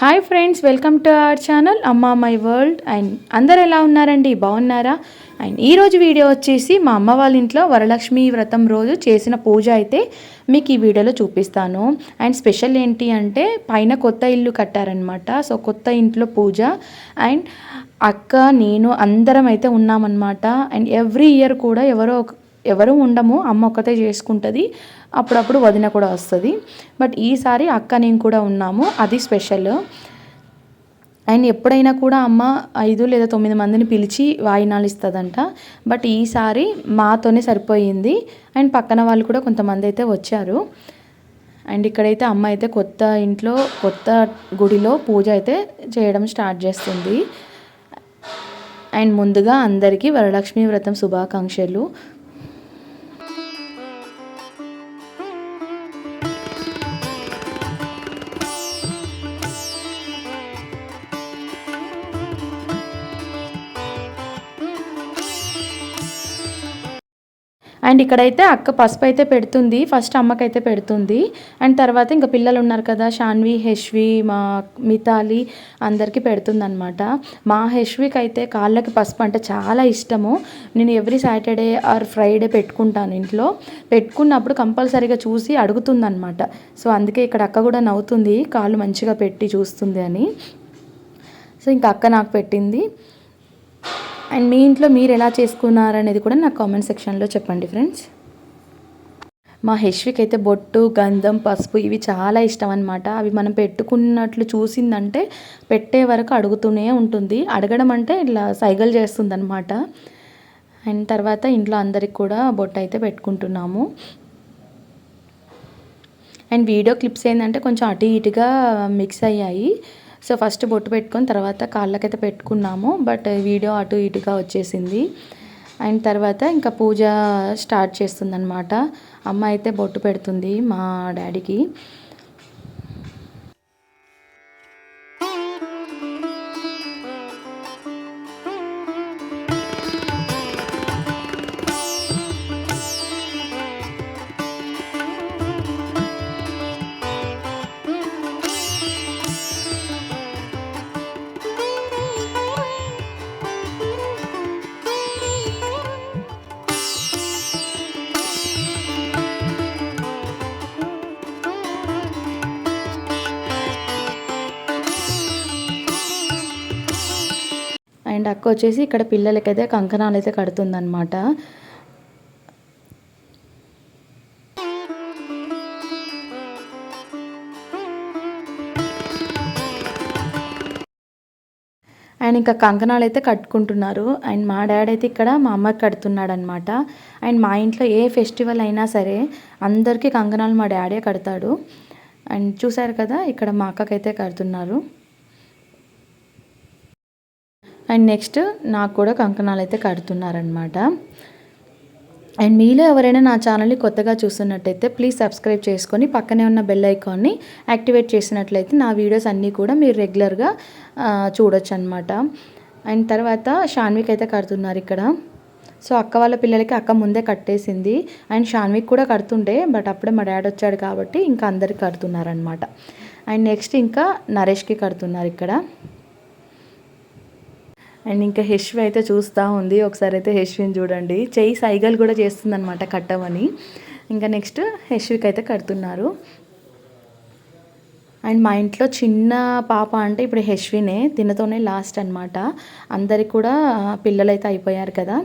Hi friends welcome to our channel Amma my world and అందరు ఎలా ఉన్నారండి? బాగున్నారా? అండ్ ఈరోజు వీడియో వచ్చేసి మా అమ్మ వాళ్ళ ఇంట్లో వరలక్ష్మి వ్రతం రోజు చేసిన పూజ అయితే మీకు ఈ వీడియోలో చూపిస్తాను. అండ్ స్పెషల్ ఏంటి అంటే పైన కొత్త ఇల్లు కట్టారనమాట సో కొత్త ఇంట్లో పూజ. అండ్ అక్క నేను అందరం అయితే ఉన్నామన్నమాట. అండ్ ఎవ్రీ ఇయర్ కూడా ఎవరో ఎవరు ఉండము అమ్మ ఒక్కతే చేసుకుంటుంది. అప్పుడప్పుడు వదిన కూడా వస్తుంది. బట్ ఈసారి అక్క నేను కూడా ఉన్నాము. అది స్పెషల్ అండ్ ఎప్పుడైనా కూడా అమ్మ ఐదు లేదా తొమ్మిది మందిని పిలిచి వాయినాలు ఇస్తుందంట. బట్ ఈసారి మాతోనే సరిపోయింది. అండ్ పక్కన వాళ్ళు కూడా కొంతమంది అయితే వచ్చారు. అండ్ ఇక్కడైతే అమ్మ అయితే కొత్త ఇంట్లో కొత్త గుడిలో పూజ అయితే చేయడం స్టార్ట్ చేస్తుంది. అండ్ ముందుగా అందరికీ వరలక్ష్మి వ్రతం శుభాకాంక్షలు. అండ్ ఇక్కడైతే అక్క పసుపు అయితే పెడుతుంది ఫస్ట్ అమ్మకైతే పెడుతుంది. అండ్ తర్వాత ఇంకా పిల్లలు ఉన్నారు కదా షాన్వి హెష్వి మా మితాలి అందరికీ పెడుతుంది అనమాట మా హెష్వికి అయితే కాళ్ళకి పసుపు అంటే చాలా ఇష్టము. నేను ఎవ్రీ సాటర్డే ఆర్ ఫ్రైడే పెట్టుకుంటాను ఇంట్లో. పెట్టుకున్నప్పుడు కంపల్సరీగా చూసి అడుగుతుంది అనమాట సో అందుకే ఇక్కడ అక్క కూడా నవ్వుతుంది కాళ్ళు మంచిగా పెట్టి చూస్తుంది అని. సో ఇంకా అక్క నాకు పెట్టింది. అండ్ మీ ఇంట్లో మీరు ఎలా చేసుకున్నారనేది కూడా నాకు కామెంట్ సెక్షన్లో చెప్పండి ఫ్రెండ్స్ మా హెష్విక్ అయితే బొట్టు గంధం పసుపు ఇవి చాలా ఇష్టం అనమాట అవి మనం పెట్టుకున్నట్లు చూసిందంటే పెట్టే వరకు అడుగుతూనే ఉంటుంది. అడగడం అంటే ఇట్లా సైగలు చేస్తుంది అనమాట అండ్ తర్వాత ఇంట్లో అందరికి కూడా బొట్టు అయితే పెట్టుకుంటున్నాము. అండ్ వీడియో క్లిప్స్ ఏంటంటే కొంచెం అటు ఇటుగా మిక్స్ అయ్యాయి. సో ఫస్ట్ బొట్టు పెట్టుకొని తర్వాత కాళ్ళకైతే పెట్టుకున్నాము బట్ వీడియో అటు ఇటుగా వచ్చేసింది. అండ్ తర్వాత ఇంకా పూజ స్టార్ట్ చేస్తుందనమాట అమ్మ అయితే బొట్టు పెడుతుంది మా డాడీకి. అండ్ అక్క వచ్చేసి ఇక్కడ పిల్లలకైతే కంకణాలు అయితే కడుతుందన్నమాట. అండ్ ఇంకా కంకణాలు అయితే కట్టుకుంటున్నారు. అండ్ మా డాడీ అయితే ఇక్కడ మా అమ్మకి కడుతున్నాడు అనమాట అండ్ మా ఇంట్లో ఏ ఫెస్టివల్ అయినా సరే అందరికీ కంకణాలు మా డాడీ కడతాడు. అండ్ చూసారు కదా ఇక్కడ మా అక్కకైతే కడుతున్నారు. అండ్ నెక్స్ట్ నాకు కూడా కంకణాలు అయితే కడుతున్నారనమాట అండ్ మీలో ఎవరైనా నా ఛానల్ని కొత్తగా చూస్తున్నట్టయితే ప్లీజ్ సబ్స్క్రైబ్ చేసుకొని పక్కనే ఉన్న బెల్ ఐకాన్ని యాక్టివేట్ చేసినట్లయితే నా వీడియోస్ అన్నీ కూడా మీరు రెగ్యులర్గా చూడొచ్చు అనమాట అండ్ తర్వాత షాన్విక్ అయితే కడుతున్నారు ఇక్కడ. సో అక్క వాళ్ళ పిల్లలకి అక్క ముందే కట్టేసింది. అండ్ షాన్విక్ కూడా కడుతుండే బట్ అప్పుడే మా డాడీ వచ్చాడు కాబట్టి ఇంకా అందరికి కడుతున్నారనమాట అండ్ నెక్స్ట్ ఇంకా నరేష్కి కడుతున్నారు ఇక్కడ. అండ్ ఇంకా హెష్వి అయితే చూస్తూ ఉంది. ఒకసారి అయితే హెష్విని చూడండి. చెయ్యి సైగలు కూడా చేస్తుందనమాట కట్టమని. ఇంకా నెక్స్ట్ హెష్వికి అయితే కడుతున్నారు. అండ్ మా ఇంట్లో చిన్న పాప అంటే ఇప్పుడు హెష్వినే తినతోనే లాస్ట్ అనమాట అందరికి కూడా పిల్లలు అయితే అయిపోయారు కదా.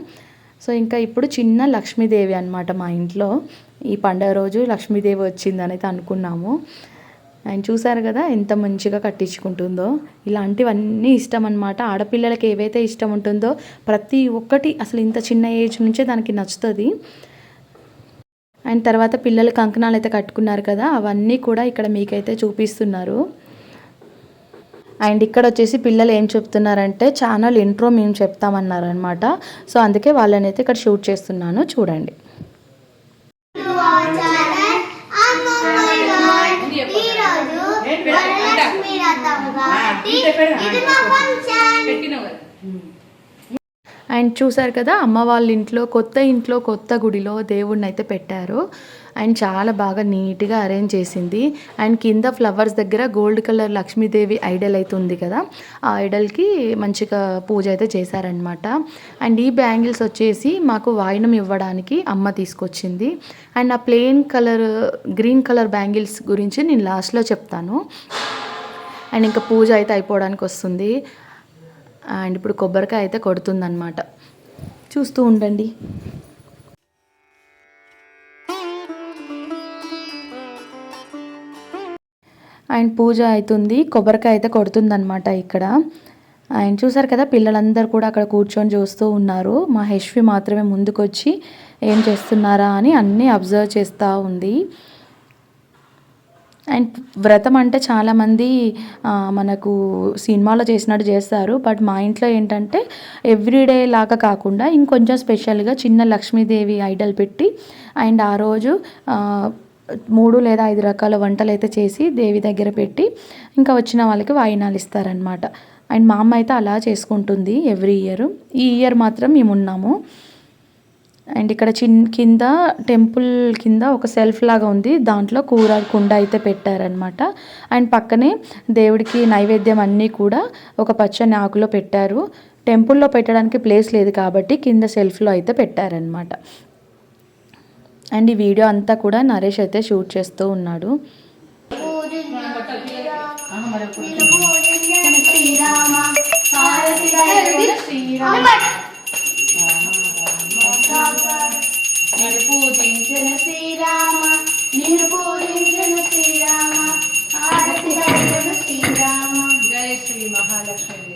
సో ఇంకా ఇప్పుడు చిన్న లక్ష్మీదేవి అనమాట మా ఇంట్లో. ఈ పండగ రోజు లక్ష్మీదేవి వచ్చిందని అయితే అనుకున్నాము. ఆయన చూసారు కదా ఎంత మంచిగా కట్టించుకుంటుందో. ఇలాంటివన్నీ ఇష్టం అనమాట ఆడపిల్లలకి ఏవైతే ఇష్టం ఉంటుందో ప్రతి ఒక్కటి అసలు ఇంత చిన్న ఏజ్ నుంచే దానికి నచ్చుతుంది. అండ్ తర్వాత పిల్లలు కంకణాలు అయితే కట్టుకున్నారు కదా అవన్నీ కూడా ఇక్కడ మీకైతే చూపిస్తున్నారు. అండ్ ఇక్కడ వచ్చేసి పిల్లలు ఏం చెప్తున్నారంటే ఛానల్ ఇంట్రో మేము చెప్తామన్నారు అనమాట సో అందుకే వాళ్ళని అయితే ఇక్కడ షూట్ చేస్తున్నాను చూడండి ఈరోజు వరలక్ష్మి వ్రతం కాబట్టి ఇది మా ఫంక్షన్ అండ్ చూసారు కదా అమ్మ వాళ్ళ ఇంట్లో కొత్త ఇంట్లో కొత్త గుడిలో దేవుడిని అయితే పెట్టారు. అండ్ చాలా బాగా నీట్గా అరేంజ్ చేసింది. అండ్ కింద ఫ్లవర్స్ దగ్గర గోల్డ్ కలర్ లక్ష్మీదేవి ఐడల్ అయితే ఉంది కదా. ఆ ఐడల్కి మంచిగా పూజ అయితే చేశారనమాట అండ్ ఈ బ్యాంగిల్స్ వచ్చేసి మాకు వాయినం ఇవ్వడానికి అమ్మ తీసుకొచ్చింది. అండ్ ఆ plain colour green colour bangles గురించి నేను లాస్ట్లో చెప్తాను. అండ్ ఇంకా పూజ అయితే అయిపోవడానికి వస్తుంది. అండ్ ఇప్పుడు కొబ్బరికాయ అయితే కొడుతుందన్నమాట. చూస్తూ ఉండండి. అండ్ పూజ అవుతుంది కొబ్బరికాయ అయితే కొడుతుందనమాట ఇక్కడ. అండ్ చూసారు కదా పిల్లలందరూ కూడా అక్కడ కూర్చొని చూస్తూ ఉన్నారు. మా హెష్వి మాత్రమే ముందుకొచ్చి ఏం చేస్తున్నారా అని అన్నీ అబ్జర్వ్ చేస్తూ ఉంది. అండ్ వ్రతం అంటే చాలామంది మనకు సినిమాలో చేసినట్టు చేస్తారు. బట్ మా ఇంట్లో ఏంటంటే ఎవ్రీడే లాగా కాకుండా ఇంకొంచెం స్పెషల్గా చిన్న లక్ష్మీదేవి ఐడల్ పెట్టి అండ్ ఆ రోజు మూడు లేదా ఐదు రకాల వంటలు అయితే చేసి దేవి దగ్గర పెట్టి ఇంకా వచ్చిన వాళ్ళకి వాయినాలు ఇస్తారనమాట అండ్ మా అమ్మ అయితే అలా చేసుకుంటుంది ఎవ్రీ ఇయర్. ఈ ఇయర్ మాత్రం మేము ఉన్నాము. అండ్ ఇక్కడ చిన్ కింద టెంపుల్ కింద ఒక సెల్ఫ్ లాగా ఉంది. దాంట్లో కూర కుండ అయితే పెట్టారనమాట అండ్ పక్కనే దేవుడికి నైవేద్యం అన్నీ కూడా ఒక పచ్చని ఆకులో పెట్టారు. టెంపుల్లో పెట్టడానికి ప్లేస్ లేదు కాబట్టి కింద సెల్ఫ్లో అయితే పెట్టారనమాట అండ్ ఈ వీడియో అంతా కూడా నరేష్ అయితే షూట్ చేస్తూ ఉన్నాడు. పూజించిన శ్రీరామ నేను పూజించిన శ్రీరామ శ్రీరామ శ్రీ మహాలక్ష్మి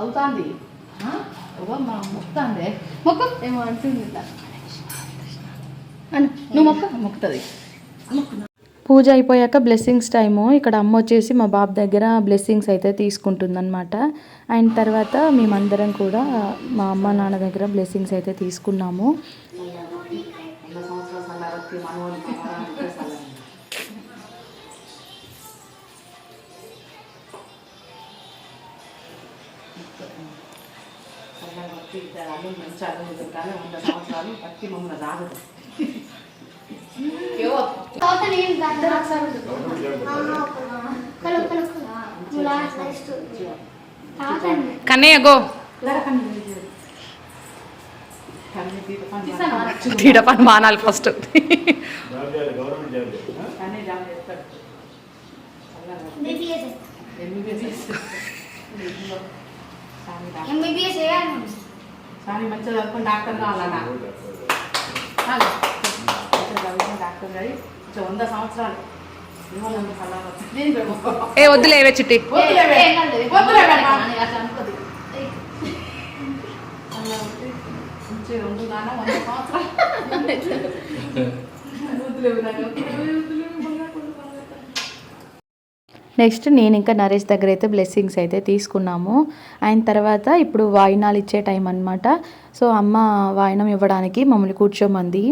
అవుతుంది మా మొక్తాందే మొక్క ఏమో అంటుంది ఇట్లా. అను, నువ్వు మొక్క మొక్కుతుంది పూజ అయిపోయాక బ్లెస్సింగ్స్ టైము ఇక్కడ అమ్మ వచ్చేసి మా బాబు దగ్గర బ్లెస్సింగ్స్ అయితే తీసుకుంటుందన్నమాట. అండ్ తర్వాత మేమందరం కూడా మా అమ్మ నాన్న దగ్గర బ్లెస్సింగ్స్ అయితే తీసుకున్నాము. మంచి వంద సంవత్సరాలు మమ్మల్ని రాగదు కన్నయ్య గో. తీడ పని మానాలి ఫస్ట్ ఎంబీబీఎస్ ఎంబీబీఎస్ చేయాలి. కానీ మంచిగా చదువుకుని డాక్టర్ కావాలన్నా చదువుకుని డాక్టర్ గారి కొంచెం వంద సంవత్సరాలు. ఏ వద్దులేవే చిట్టి వద్దులే బే. వద్దులే బే అమ్మా. అలా ఉంటే మంచిగా ఉండు నాన్న వంద సంవత్సరాలు. వద్దులే బే నాన్న. వద్దులే, వద్దులే, మళ్ళా కొడుకు బాగా. నెక్స్ట్ నేను ఇంకా నరేష్ దగ్గర అయితే బ్లెస్సింగ్స్ అయితే తీసుకున్నాము. ఆయన తర్వాత ఇప్పుడు వాయినాలు ఇచ్చే టైం అనమాట సో అమ్మ వాయినం ఇవ్వడానికి మమ్మల్ని కూర్చోమంది.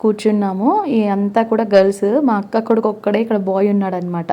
కూర్చున్నాము. ఈ అంతా కూడా గర్ల్స్ మా అక్క కొడుకు ఒక్కడే ఇక్కడ బాయ్ ఉన్నాడనమాట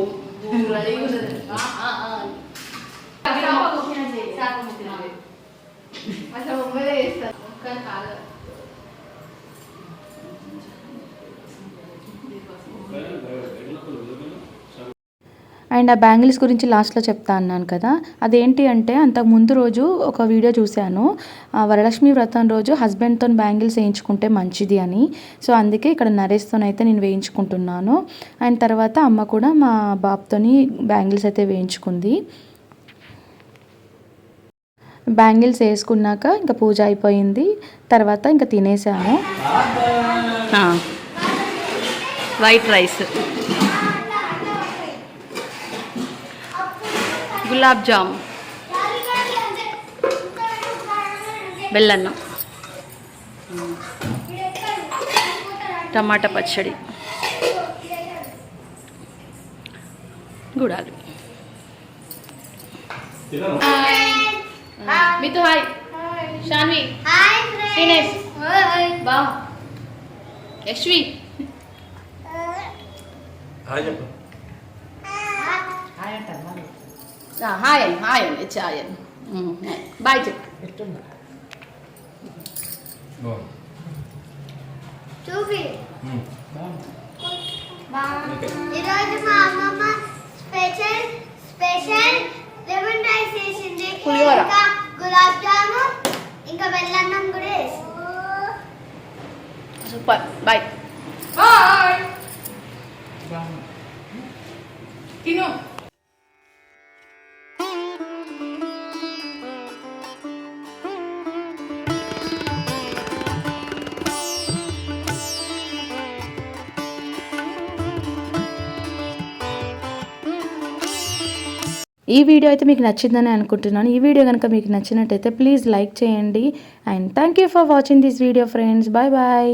అండ్ ఆ బ్యాంగిల్స్ గురించి లాస్ట్లో చెప్తా అన్నాను కదా. అదేంటి అంటే అంతకు ముందు రోజు ఒక వీడియో చూశాను. ఆ, వరలక్ష్మి వ్రతం రోజు హస్బెండ్తో బ్యాంగిల్స్ వేయించుకుంటే మంచిది అని. సో అందుకే ఇక్కడ నరేష్తోనైతే నేను వేయించుకుంటున్నాను. అండ్ తర్వాత అమ్మ కూడా మా బాబుతోని బ్యాంగిల్స్ అయితే వేయించుకుంది. బ్యాంగిల్స్ వేసుకున్నాక ఇంకా పూజ అయిపోయింది. తర్వాత ఇంకా తినేసాము. White rice. గులాబ్ జామ్. బెల్లన్నం. టమాటా పచ్చడి. గుడాలు. మీతో హాయ్. షాన్వి. ఫ్రెండ్స్ బా యశ్వి. హాయ్ చెప్పు ఆ, హాయ్ హాయ్ అని ఇచ్చి హాయ్ ఉమ్, బాయ్ చెప్పు చూపి మ్మ్. ఓకే. ఈరోజు మా అమ్మమ్మ స్పెషల్ స్పెషల్ లెమన్ రైస్ చేసింది పులిహోర. ఇంకా గులాబ్ జామున్ ఇంకా బెల్లన్నం కూడా వేసింది సూపర్ బాయ్ ఈ వీడియో అయితే మీకు నచ్చిందని అనుకుంటున్నాను. ఈ వీడియో కనుక మీకు నచ్చినట్టయితే ప్లీజ్ లైక్ చేయండి. And thank you for watching this video friends bye bye